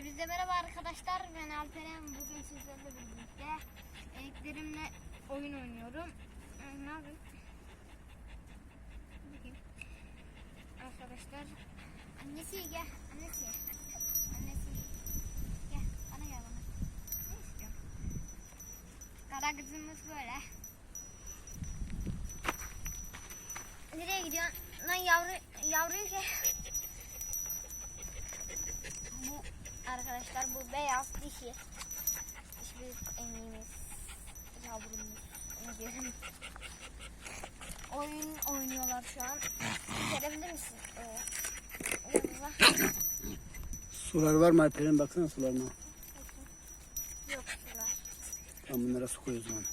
Hepinize merhaba arkadaşlar. Ben Alperen. Bugün sizlerle birlikte eliklerimle oyun oynuyorum. Ee, Ne yapayım? Bakayım. Arkadaşlar. Annesi gel. Annesi. Annesi. Gel. Bana gel bana. Ne istiyorsun? Kara kızımız böyle. Nereye gidiyorsun? Lan yavru, yavruyu gel. Bu arkadaşlar bu beyaz dişi. Hiçbir emeğimiz, yavrumuz, ne. Oyun oynuyorlar şu an. Görebilir misin? Ee, yanına. Sular var mı Alperen? Baksana sularına. Yok sular. Tamam bunlara su koy o zaman.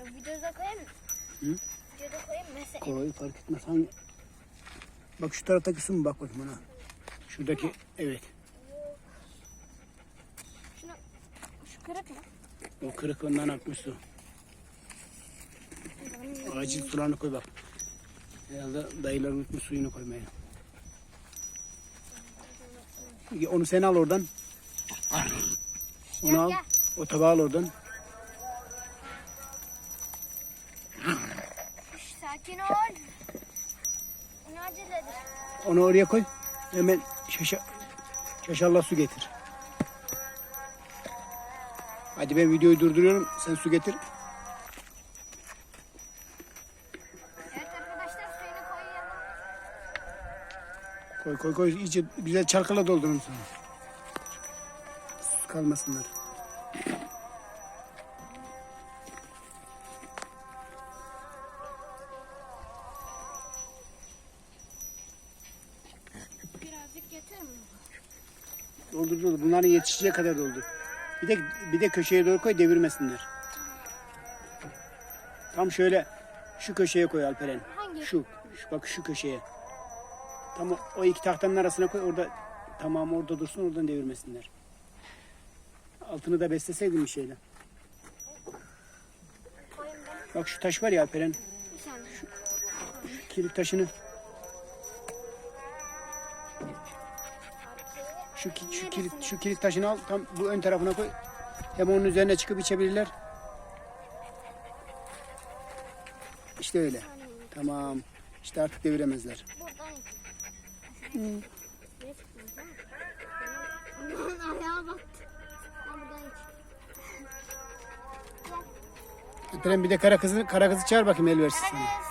Ee, Videoda koyayım mı? Hı? Videoda koyayım mı? Mesela Koy fark etmez. Hangi? Bak şu taraftaki su mu? Bak bakayım ona. Şuradaki evet. şunu, şu kırık mı? O kırık ondan akmış su. Acil sularını koy bak. Herhalde dayılar unutmuş suyunu koymayı. Onu sen al oradan. Onu al. O tabağı al oradan. Sakin ol. Ne aceledir? Onu oraya koy. Hemen şaşa, şaşalla su getir. Hadi ben videoyu durduruyorum. Sen su getir. Koy koy koy. İyice güzel çalkala doldurun sonra. Sus kalmasınlar. Birazcık yeter mi? Doldur doldur. Bunların yetişeceği kadar doldur. Bir de bir de köşeye doğru koy devirmesinler. Tam şöyle şu köşeye koy Alperen. Hangi? Şu, şu bak şu köşeye. Tam o, o iki tahtanın arasına koy. Orada tamam orada dursun oradan devirmesinler. Altını da besleseydin bir şeyle. Bak şu taş var ya Alperen. Saniye. Şu kilit taşını. Şu, şu kilit şu kilit taşını al. Tam bu ön tarafına koy. Hem onun üzerine çıkıp içebilirler. İşte öyle. Tamam. İşte artık deviremezler. Buradan. Gel. Alperen bir de kara kızı kara kızı çağır bakayım el versin sana.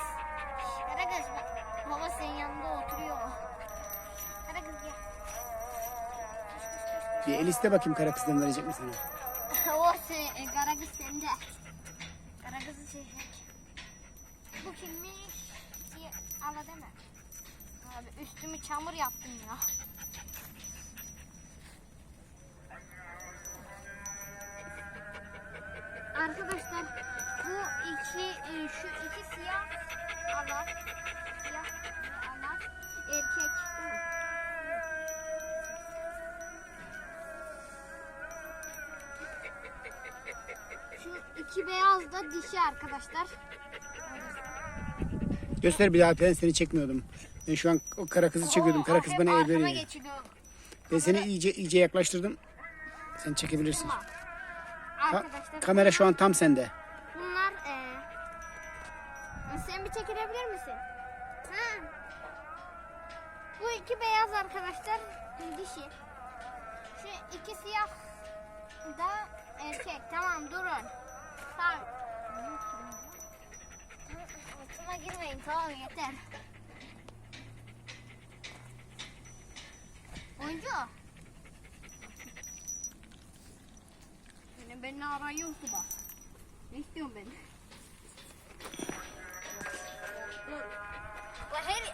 Bir el bakayım kara kızdan verecek mi sana? o sen, e, Karagöz sende. Karagöz'ü seçecek. Bu kimmiş? Diye ala deme. Abi üstümü çamur yaptım ya. İki beyaz da dişi arkadaşlar. Göster bir daha Alperen seni çekmiyordum. Ben şu an o kara kızı çekiyordum. Kara kız bana el veriyor. Ben seni iyice iyice yaklaştırdım. Sen çekebilirsin. Ka- Arkadaşlar kamera şu an tam sende. bunlar eee sen bir çekilebilir misin? Ha. Bu iki beyaz arkadaşlar dişi. Şu iki siyah da erkek. Tamam durun. Altıma girmeyin tamam yeter. Oyuncu. Beni beni arıyorsun bak. Ne istiyorsun beni? Dur. La her...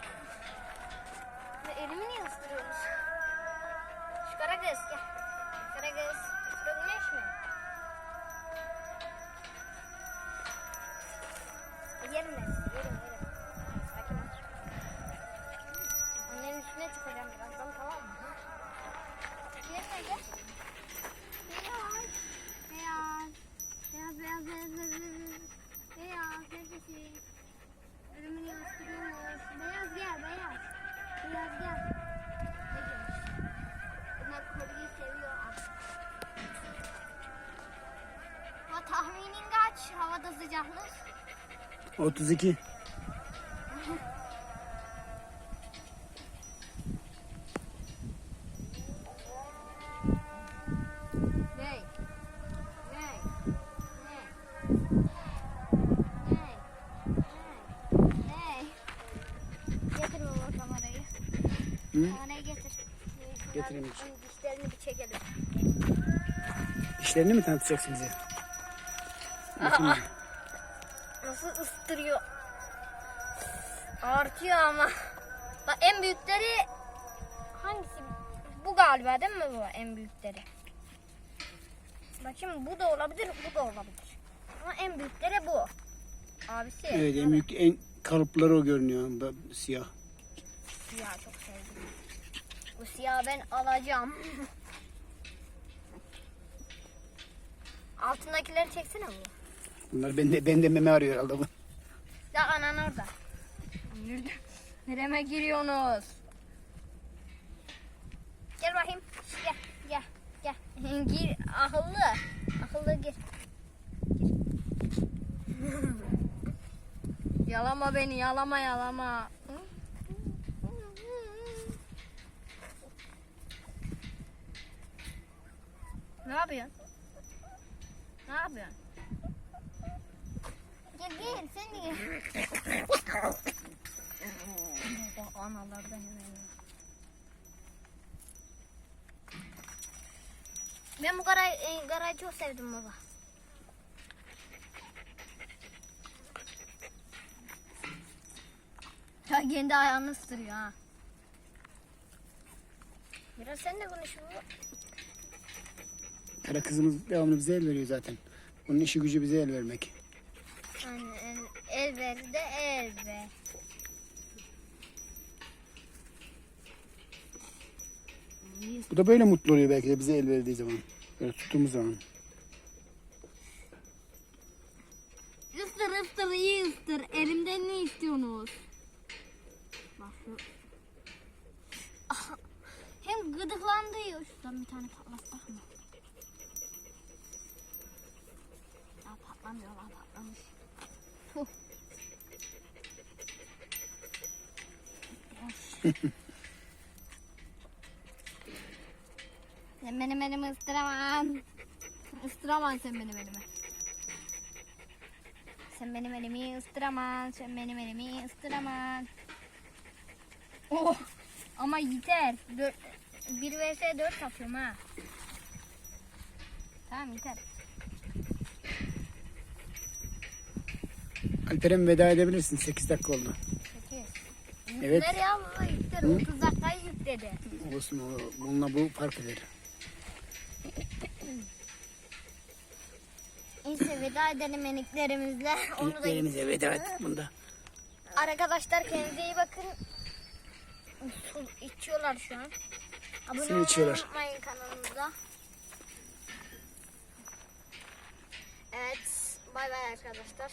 Elimi niye ısırıyorsunuz? Şu kara göz gel. Kara göz. Yerim ben sizi, yerim yerim. Sakin ol. Annenin üstüne çıkacağım birazdan tamam mı? Yerine gel. Beyaz. Beyaz. Beyaz beyaz beyaz beyaz beyaz. Beyaz 32. Hı? Kamerayı getir. Getireyim. Dişlerini bir şey. çekelim. Dişlerini mi tanıtacaksın bize? Aa. Nasıl ıstırıyor. Artıyor ama. Bak en büyükleri hangisi? Bu galiba değil mi bu en büyükleri? Bakayım bu da olabilir, bu da olabilir. Ama en büyükleri bu. Abisi. evet en büyük en kalıpları o görünüyor. Bu Siyah. Siyah çok sevdim. Bu siyah ben alacağım. Altındakileri çeksene bu. Bunlar bende, bende meme arıyor herhalde bu. Ya anan orada. Nerede? Nereme giriyorsunuz? Gel bakayım. Gel, gel, gel. gir, akıllı. Akıllı gir. Gir. yalama beni, yalama, yalama. Ne yapıyorsun? Ne yapıyorsun? Gel sen. Baba analardan hemen. Ben bu garayı, e, garayı çok sevdim baba. Ya kendi ayağını ısırıyor ha. Biraz sen de konuş baba. Kara kızımız devamlı bize el veriyor zaten. Onun işi gücü bize el vermek. Aynen. El ver de. Bu da böyle mutlu oluyor belki de bize el verdiği zaman. Böyle tuttuğumuz zaman. Istır ıstır iyi ıstır. Elimden ne istiyorsunuz? Bak şu. Ah, Hem gıdıklandı ya. Şuradan bir tane patlatsak mı? Ya patlamıyor lan patlamış. Sen benim elimi ıstıramam. Istıramam sen benim elimi. Sen benim elimi ıstıramam. Sen benim elimi ıstıramam. Oh. Ama yeter. Dört, 1 vs 4 atıyorum ha. Tamam yeter. Alperen veda edebilirsin. 8 dakika oldu. Evet. Yükler ya baba yükler. Hı? 30 dakikayı yükledi. Olsun o, bununla bu fark eder. Neyse veda edelim eniklerimizle. Onu da İlklerimize veda ettik bunda. Arkadaşlar kendinize iyi bakın. Su içiyorlar şu an. Abone Su olmayı içiyorlar. unutmayın kanalımıza. Evet. Bay bay arkadaşlar.